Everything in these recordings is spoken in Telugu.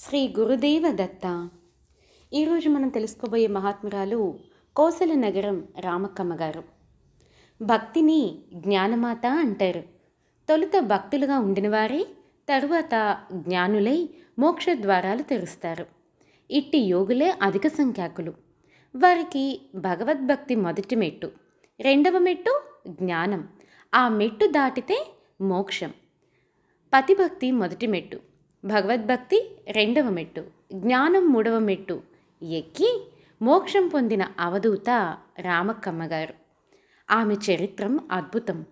శ్రీ గురుదేవ దత్త ఈరోజు మనం తెలుసుకోబోయే మహాత్మురాలు కోసల నగరం రామక్కమ్మ గారు. భక్తిని జ్ఞానమాత అంటారు. తొలుత భక్తులుగా ఉండినవారే తరువాత జ్ఞానులై మోక్ష ద్వారాలు తెరుస్తారు. ఇట్టి యోగులే అధిక సంఖ్యాకులు. వారికి భగవద్భక్తి మొదటి మెట్టు రెండవ మెట్టు జ్ఞానం. ఆ మెట్టు దాటితే మోక్షం. పతిభక్తి మొదటి మెట్టు. భగవద్భక్తి రెండవ మెట్టు జ్ఞానం మూడవ మెట్టు. ఎక్కి మోక్షం పొందిన అవధూత రామక్కమ్మ గారు. ఆమె చరిత్రం అద్భుతం.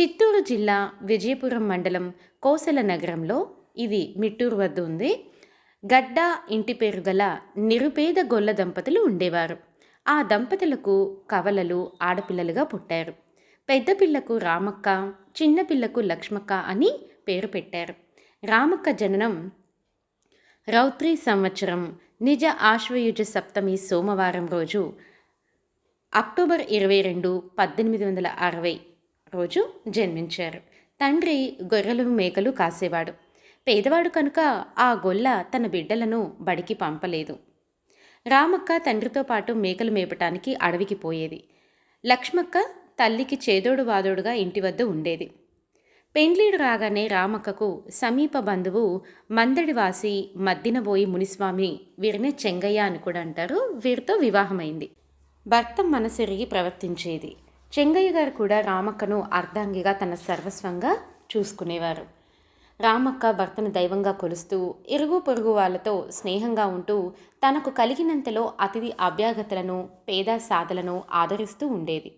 చిత్తూరు జిల్లా విజయపురం మండలం కోసల నగరంలో ఇది మిట్టూరు వద్ద ఉంది. గడ్డ ఇంటి పేరు గల నిరుపేద గొల్ల దంపతులు ఉండేవారు. ఆ దంపతులకు కవలలు ఆడపిల్లలుగా పుట్టారు. పెద్ద పిల్లకు రామక్క చిన్న పిల్లకు లక్ష్మక్క అని పేరు పెట్టారు. రామక్క జననం. రౌత్రి సంవత్సరం. నిజ ఆశ్వయుజ సప్తమి సోమవారం రోజు. అక్టోబర్ ఇరవై రెండు పద్దెనిమిది వందల అరవై రోజు జన్మించారు. తండ్రి గొర్రెలు మేకలు కాసేవాడు. పేదవాడు కనుక ఆ గొల్ల తన బిడ్డలను బడికి పంపలేదు. రామక్క తండ్రితో పాటు మేకలు మేపటానికి అడవికి పోయేది. లక్ష్మక్క తల్లికి చేదోడు వాదోడుగా ఇంటి వద్ద ఉండేది. పెండ్లీడు రాగానే రామక్కకు సమీప బంధువు మందడివాసి మద్దినబోయి మునిస్వామి వీరిని చెంగయ్య అని కూడా అంటారు. వీరితో వివాహమైంది. భర్త మనసెరిగి ప్రవర్తించేది. చెంగయ్య గారు కూడా రామక్కను అర్ధాంగిగా తన సర్వస్వంగా చూసుకునేవారు. రామక్క భర్తను దైవంగా కొలుస్తూ ఇరుగు పొరుగు వాళ్ళతో స్నేహంగా ఉంటూ తనకు కలిగినంతలో అతిథి అభ్యాగతలను పేద సాధలను ఆదరిస్తూ ఉండేది.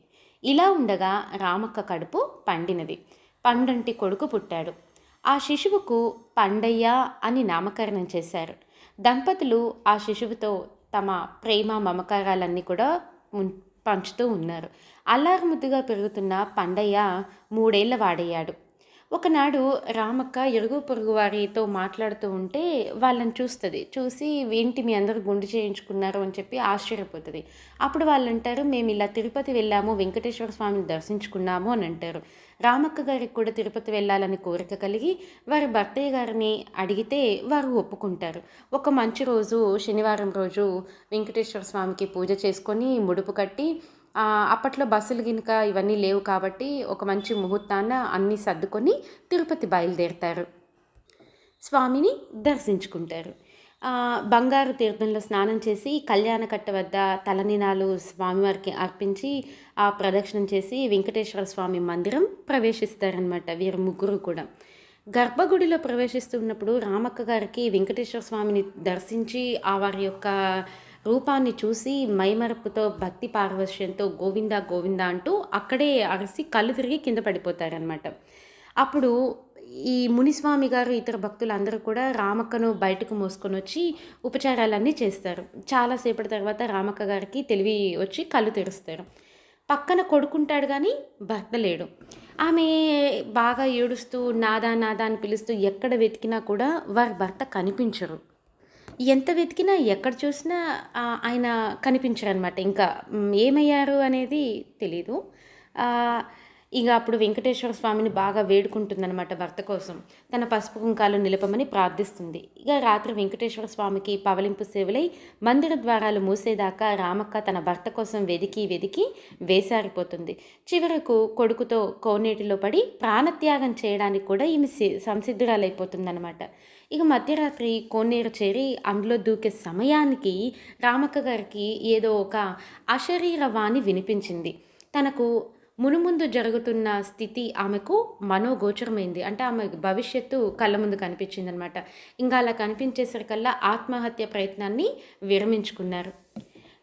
ఇలా ఉండగా రామక్క కడుపు పండినది. పండంటి కొడుకు పుట్టాడు. ఆ శిశువుకు పండయ్య అని నామకరణం చేశారు. దంపతులు ఆ శిశువుతో తమ ప్రేమ మమకారాలన్నీ కూడా పంచుతూ ఉన్నారు. అల్లారుముద్దుగా పెరుగుతున్న పండయ్య మూడేళ్ళ వాడయ్యాడు. ఒకనాడు రామక్క ఇరుగు పొరుగు వారితో మాట్లాడుతూ ఉంటే వాళ్ళని చూస్తుంది. చూసి ఏంటి మీ అందరూ గుండు చేయించుకున్నారు? అని చెప్పి ఆశ్చర్యపోతుంది. అప్పుడు వాళ్ళు అంటారు మేము ఇలా తిరుపతి వెళ్ళాము వెంకటేశ్వర స్వామిని దర్శించుకున్నాము అని అంటారు. రామక్క గారికి కూడా తిరుపతి వెళ్ళాలని కోరిక కలిగి వారి భర్తయ్య గారిని అడిగితే వారు ఒప్పుకుంటారు. ఒక మంచి రోజు శనివారం రోజు వెంకటేశ్వర స్వామికి పూజ చేసుకొని ముడుపు కట్టి అప్పట్లో బస్సులు గినుక ఇవన్నీ లేవు కాబట్టి ఒక మంచి ముహూర్తాన అన్నీ సర్దుకొని తిరుపతి బయలుదేరుతారు. స్వామిని దర్శించుకుంటారు. బంగారు తీర్థంలో స్నానం చేసి కళ్యాణకట్ట వద్ద తలనినాలు స్వామివారికి అర్పించి ఆ ప్రదక్షిణం చేసి వెంకటేశ్వర స్వామి మందిరం ప్రవేశిస్తారనమాట వీరు ముగ్గురు కూడా. గర్భగుడిలో ప్రవేశిస్తున్నప్పుడు రామక్క గారికి వెంకటేశ్వర స్వామిని దర్శించి ఆ వారి యొక్క రూపాన్ని చూసి మైమరపుతో భక్తి పార్వశ్యంతో గోవింద గోవింద అంటూ అక్కడే అరిసి కళ్ళు తిరిగి కింద పడిపోతారనమాట అప్పుడు ఈ మునిస్వామి గారు ఇతర భక్తులు అందరూ కూడా రామక్కను బయటకు మోసుకొని వచ్చి ఉపచారాలన్నీ చేస్తారు. చాలాసేపటి తర్వాత రామక్క గారికి తెలివి వచ్చి కళ్ళు తెరుస్తారు. పక్కన కొడుకుంటాడు కానీ భర్త లేడు. ఆమె బాగా ఏడుస్తూ నాదా నాదా అని పిలుస్తూ ఎక్కడ వెతికినా కూడా వారి భర్త కనిపించరు. ఎంత వెతికినా ఎక్కడ చూసినా ఆయన కనిపించారనమాట అనమాట ఇంకా ఏమయ్యారు అనేది తెలీదు. ఇక అప్పుడు వెంకటేశ్వర స్వామిని బాగా వేడుకుంటుందన్నమాట భర్త కోసం. తన పసుపు కుంకాలు నిలపమని ప్రార్థిస్తుంది. ఇక రాత్రి వెంకటేశ్వర స్వామికి పవలింపు సేవలై మందిర ద్వారాలు మూసేదాకా రామక్క తన భర్త కోసం వెదికి వెదికి వేసారిపోతుంది. చివరకు కొడుకుతో కోనేటిలో పడి ప్రాణత్యాగం చేయడానికి కూడా ఈమె సి- సంసిద్ధురాలైపోతుందన్నమాట. ఇక మధ్యరాత్రి కోనేరు చేరి అందులో దూకే సమయానికి రామక్క గారికి ఏదో ఒక అశరీర వాణి వినిపించింది. తనకు మునుముందు జరుగుతున్న స్థితి ఆమెకు మనోగోచరమైంది. అంటే ఆమె భవిష్యత్తు కళ్ళ ముందు కనిపించింది అనమాట ఇంకా అలా కనిపించేసరికల్లా ఆత్మహత్య ప్రయత్నాన్ని విరమించుకున్నారు.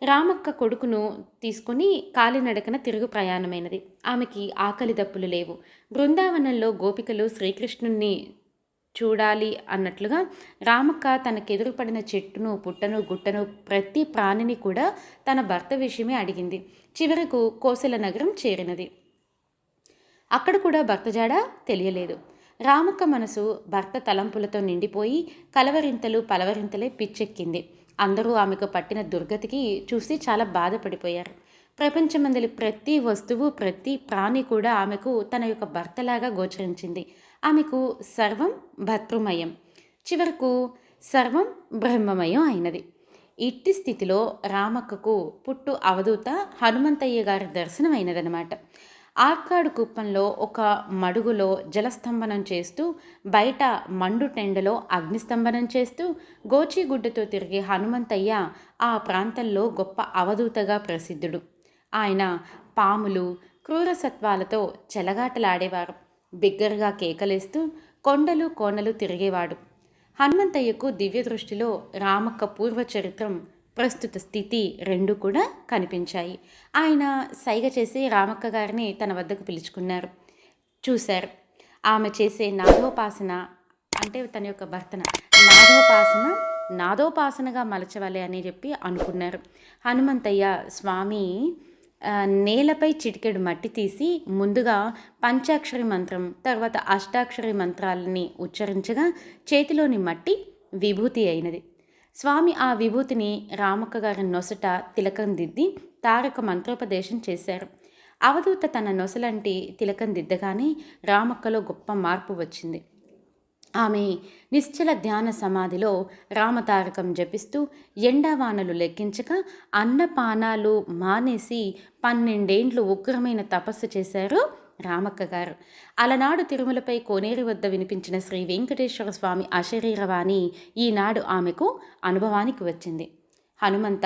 రామక్క కొడుకును తీసుకొని కాలినడకన తిరుగు ప్రయాణమైనది. ఆమెకి ఆకలి దప్పులు లేవు. బృందావనంలో గోపికలు శ్రీకృష్ణుణ్ణి చూడాలి అన్నట్లుగా రామక్క తనకెదురుపడిన చెట్టును పుట్టను గుట్టను ప్రతి ప్రాణిని కూడా తన భర్త విషయమే అడిగింది. చివరకు కోసల నగరం చేరినది. అక్కడ కూడా భర్త జాడ తెలియలేదు. రామక్క మనసు భర్త తలంపులతో నిండిపోయి కలవరింతలు పలవరింతలే పిచ్చెక్కింది. అందరూ ఆమెకు పట్టిన దుర్గతికి చూసి చాలా బాధపడిపోయారు. ప్రపంచమందలి ప్రతి వస్తువు ప్రతి ప్రాణి కూడా ఆమెకు తన యొక్క భర్తలాగా గోచరించింది. ఆమెకు సర్వం భర్తృమయం. చివరకు సర్వం బ్రహ్మమయం అయినది. ఇట్టి స్థితిలో రామక్కకు పుట్టు అవధూత హనుమంతయ్య గారి దర్శనం అయినదనమాట ఆర్కాడు కుప్పంలో ఒక మడుగులో జలస్తంభనం చేస్తూ బయట మండు టెండలో అగ్నిస్తంభనం చేస్తూ గోచిగుడ్డతో తిరిగే హనుమంతయ్య ఆ ప్రాంతంలో గొప్ప అవధూతగా ప్రసిద్ధుడు. ఆయన పాములు క్రూరసత్వాలతో చెలగాటలాడేవారు. బిగ్గరగా కేకలేస్తూ కొండలు కోనలు తిరిగేవాడు. హనుమంతయ్యకు దివ్య దృష్టిలో రామక్క పూర్వ చరిత్రం ప్రస్తుత స్థితి రెండు కూడా కనిపించాయి. ఆయన సైగ చేసి రామక్క గారిని తన వద్దకు పిలుచుకున్నారు. చూశారు. ఆమె చేసే నాదోపాసన అంటే తన యొక్క భర్తన. నాదోపాసన నాదోపాసనగా మలచవాలి అని చెప్పి అనుకున్నారు. హనుమంతయ్య స్వామి నేలపై చిటికెడు మట్టి తీసి ముందుగా పంచాక్షరి మంత్రం తర్వాత అష్టాక్షరి మంత్రాలని ఉచ్చరించగా చేతిలోని మట్టి విభూతి అయినది. స్వామి ఆ విభూతిని రామక్క గారి నొసట తిలకం దిద్ది తారక మంత్రోపదేశం చేశారు. అవధూత తన నొసలంటి తిలకం దిద్దగానే రామక్కలో గొప్ప మార్పు వచ్చింది. ఆమె నిశ్చల ధ్యాన సమాధిలో రామతారకం జపిస్తూ ఎండావానలు లెక్కించక అన్నపానాలు మానేసి పన్నెండేండ్లు ఉగ్రమైన తపస్సు చేశారు రామక్క గారు అలనాడు తిరుమలపై కోనేరు వద్ద వినిపించిన శ్రీ వెంకటేశ్వర స్వామి అశరీరవాణి ఈనాడు ఆమెకు అనుభవానికి వచ్చింది. హనుమంత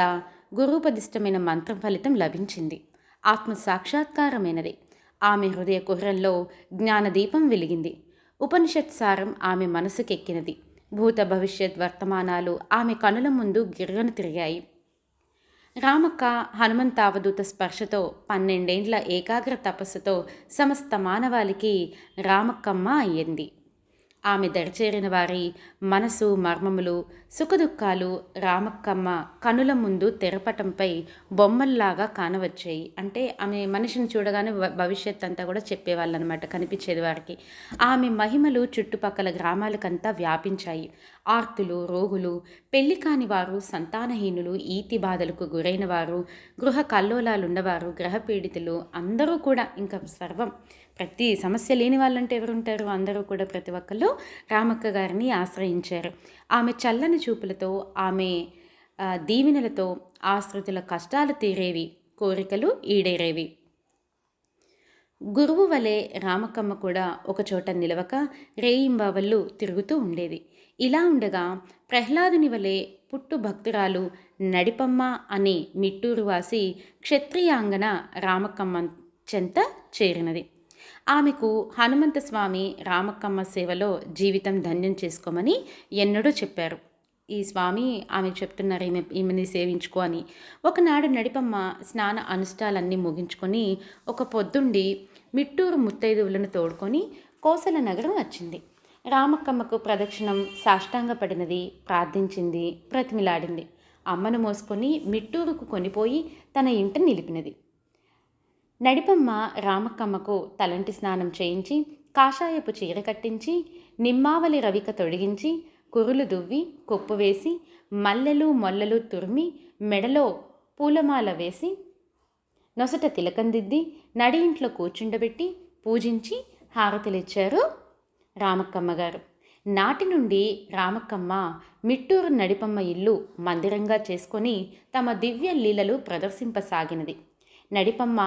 గురుపదిష్టమైన మంత్రం ఫలితం లభించింది. ఆత్మ సాక్షాత్కారమైనది ఆమె హృదయ కుహరంలో జ్ఞానదీపం వెలిగింది. ఉపనిషత్ సారం ఆమె మనసుకెక్కినది. భూత భవిష్యత్ వర్తమానాలు ఆమె కనుల ముందు గిర్రను తిరిగాయి. రామక్క హనుమంతావధూత స్పర్శతో పన్నెండేండ్ల ఏకాగ్ర తపస్సుతో సమస్త మానవాళికి రామక్కమ్మ అయ్యింది. ఆమె దరిచేరిన వారి మనసు మర్మములు సుఖదుఖాలు రామక్కమ్మ కనుల ముందు తెరపటంపై బొమ్మల్లాగా కానవచ్చాయి. అంటే ఆమె మనిషిని చూడగానే భవిష్యత్ అంతా కూడా చెప్పేవాళ్ళు అనమాట కనిపించేది వారికి. ఆమె మహిమలు చుట్టుపక్కల గ్రామాలకంతా వ్యాపించాయి. ఆర్తులు రోగులు పెళ్ళి కాని వారు సంతానహీనులు ఈతి బాధలకు గురైన వారు గృహ కల్లోలాలున్నవారు గ్రహపీడితులు అందరూ కూడా ఇంకా సర్వం. ప్రతి సమస్య లేని వాళ్ళంటే ఎవరుంటారు? అందరూ కూడా ప్రతి ఒక్కళ్ళు రామక్క గారిని ఆశ్రయించారు. ఆమె చల్లని చూపులతో ఆమె దీవెనలతో ఆశ్రితుల కష్టాలు తీరేవి కోరికలు ఈడేరేవి. గురువు వలె రామకమ్మ కూడా ఒకచోట నిలవక రేయింబావళ్ళు తిరుగుతూ ఉండేది ఇలా ఉండగా ప్రహ్లాదుని వలె పుట్టు భక్తురాలు నడిపమ్మ అనే మిట్టూరు వాసి క్షత్రియాంగన రామకమ్మ చెంత చేరినది. ఆమెకు హనుమంత స్వామి రామకమ్మ సేవలో జీవితం ధన్యం చేసుకోమని ఎన్నడూ చెప్పారు. ఈ స్వామి ఆమె చెప్తున్నారు ఈమె ఈమెని సేవించుకో అని. ఒకనాడు నడిపమ్మ స్నాన అనుష్ఠాలన్నీ ముగించుకొని ఒక పొద్దుండి మిట్టూరు ముత్తైదువులను తోడుకొని కోసల నగరం వచ్చింది. రామక్కమ్మకు ప్రదక్షిణం సాష్టాంగపడినది ప్రార్థించింది ప్రతిమిలాడింది అమ్మను మోసుకొని మిట్టూరుకు కొనిపోయి తన ఇంట నిలిపినది. నడిపమ్మ రామక్కమ్మకు తలంటి స్నానం చేయించి కాషాయపు చీర కట్టించి నిమ్మావలి రవిక తొడిగించి కురులు దువ్వి కొప్పు వేసి మల్లెలు మొల్లలు తురిమి మెడలో పూలమాల వేసి నొసట తిలకందిద్ది నడి ఇంట్లో కూర్చుండబెట్టి పూజించి హారతిలిచ్చారు రామక్కమ్మ గారు. నాటి నుండి రామక్కమ్మ మిట్టూరు నడిపమ్మ ఇల్లు మందిరంగా చేసుకొని తమ దివ్య లీలలు ప్రదర్శింపసాగినది. నడిపమ్మ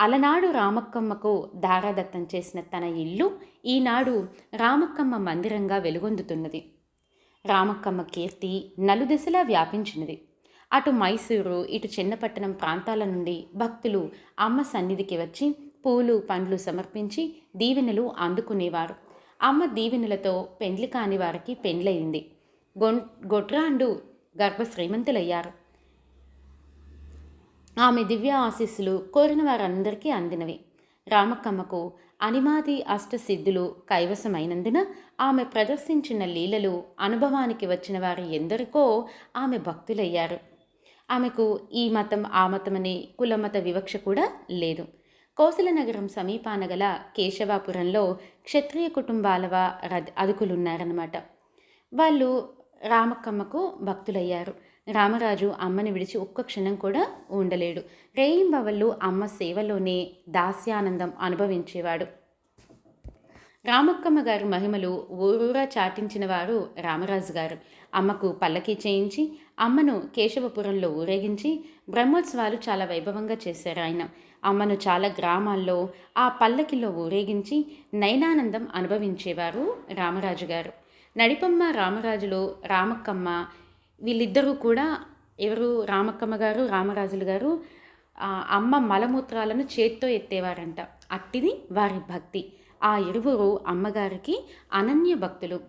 అలనాడు రామక్కమ్మకు దారాదత్తం చేసిన తన ఇల్లు ఈనాడు రామక్కమ్మ మందిరంగా వెలుగొందుతున్నది. రామక్కమ్మ కీర్తి నలుదిశలా వ్యాపించినది అటు మైసూరు ఇటు చిన్నపట్టణం ప్రాంతాల నుండి భక్తులు అమ్మ సన్నిధికి వచ్చి పూలు పండ్లు సమర్పించి దీవెనలు అందుకునేవారు. అమ్మ దీవెనలతో పెండ్లి కాని వారికి పెండ్లయింది. గొన్ గొట్రాండు గర్భ శ్రీమంతులయ్యారు ఆమె దివ్య ఆశీస్సులు కోరిన వారందరికీ అందినవి. రామక్కమ్మకు అనిమాది అష్టసిద్ధులు కైవసమైనందున ఆమె ప్రదర్శించిన లీలలు అనుభవానికి వచ్చిన వారు ఎందరికో ఆమె భక్తులయ్యారు. ఆమెకు ఈ మతం ఆ మతమనే కులమత వివక్ష కూడా లేదు. కోసల నగరం సమీపాన గల కేశవాపురంలో క్షత్రియ కుటుంబాల అదుకులున్నారన్నమాట. వాళ్ళు రామక్కమ్మకు భక్తులయ్యారు. రామరాజు అమ్మని విడిచి ఒక్క క్షణం కూడా ఉండలేడు. రేయింబవళ్ళు అమ్మ సేవలోనే దాస్యానందం అనుభవించేవాడు. రామక్కమ్మ గారి మహిమలు ఊరూరా చాటించిన వారు రామరాజు గారు. అమ్మకు పల్లకి చేయించి అమ్మను కేశవపురంలో ఊరేగించి బ్రహ్మోత్సవాలు చాలా వైభవంగా చేశారు ఆయన. అమ్మను చాలా గ్రామాల్లో ఆ పల్లకిలో ఊరేగించి నయనానందం అనుభవించేవారు రామరాజు గారు. నడిపమ్మ రామరాజులో రామక్కమ్మ వీళ్ళిద్దరూ కూడా ఎవరు రామక్కమ్మ గారు రామరాజులు గారు అమ్మ మలమూత్రాలను చేత్తో ఎత్తేవారంట. అట్టిది వారి భక్తి. ఆ ఇరువురు అమ్మగారికి అనన్య భక్తులు.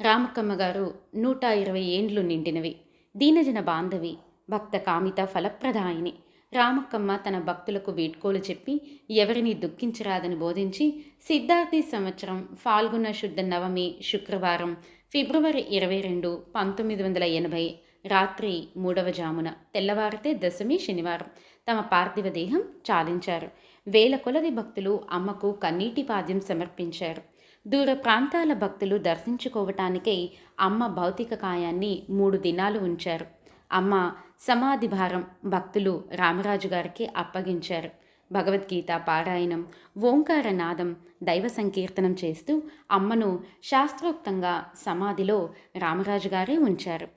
రామక్కమ్మ గారు నూట ఇరవై ఏండ్లు నిండినవి. దీనజన బాంధవి భక్త కామిత ఫలప్రదాయిని. రామక్కమ్మ తన భక్తులకు వీడ్కోలు చెప్పి ఎవరిని దుఃఖించరాదని బోధించి సిద్ధార్థి సంవత్సరం ఫాల్గుణ శుద్ధ నవమి శుక్రవారం ఫిబ్రవరి ఇరవై రెండు పంతొమ్మిది వందల ఎనభై రాత్రి మూడవ జామున తెల్లవారితే దశమి శనివారం తమ పార్థివ దేహం చాలించారు. వేల కొలది భక్తులు అమ్మకు కన్నీటి పాద్యం సమర్పించారు. దూర ప్రాంతాల భక్తులు దర్శించుకోవటానికై అమ్మ భౌతిక కాయాన్ని మూడు దినాలు ఉంచారు. అమ్మ సమాధి భారం భక్తులు రామరాజు గారికి అప్పగించారు. భగవద్గీత పారాయణం ఓంకార నాదం దైవ సంకీర్తనం చేస్తూ అమ్మను శాస్త్రోక్తంగా సమాధిలో రామరాజు గారే ఉంచారు.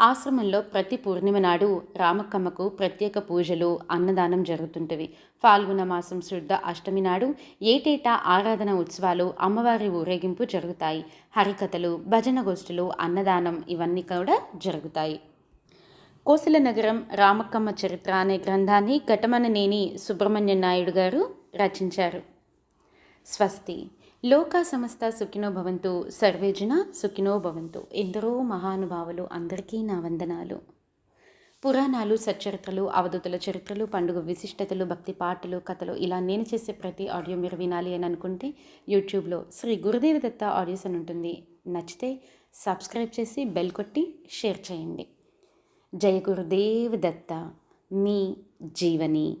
ఆశ్రమంలో ప్రతి పూర్ణిమ నాడు రామక్కమ్మకు ప్రత్యేక పూజలు అన్నదానం జరుగుతుంటవి ఫాల్గుణ మాసం శుద్ధ అష్టమి నాడు ఏటేటా ఆరాధన ఉత్సవాలు అమ్మవారి ఊరేగింపు జరుగుతాయి. హరికథలు భజన గోష్ఠులు అన్నదానం ఇవన్నీ కూడా జరుగుతాయి. కోసల నగరం రామక్కమ్మ చరిత్ర అనే గ్రంథాన్ని ఘటమననేని సుబ్రహ్మణ్య నాయుడు గారు రచించారు. స్వస్తి. లోక సంస్థ సుఖినో భవంతు సర్వేజన సుఖినో భవంతు. ఎందరో మహానుభావులు అందరికీ నా వందనాలు. పురాణాలు సచ్చరిత్రలు అవధూతుల చరిత్రలు పండుగ విశిష్టతలు భక్తి పాటలు కథలు ఇలా నేను చేసే ప్రతి ఆడియో మీరు వినాలి అని అనుకుంటే యూట్యూబ్లో శ్రీ గురుదేవి దత్త ఆడియోస్ అని ఉంటుంది. నచ్చితే సబ్స్క్రైబ్ చేసి బెల్ కొట్టి షేర్ చేయండి. జయ గురుదేవ్ దత్త మీ జీవని.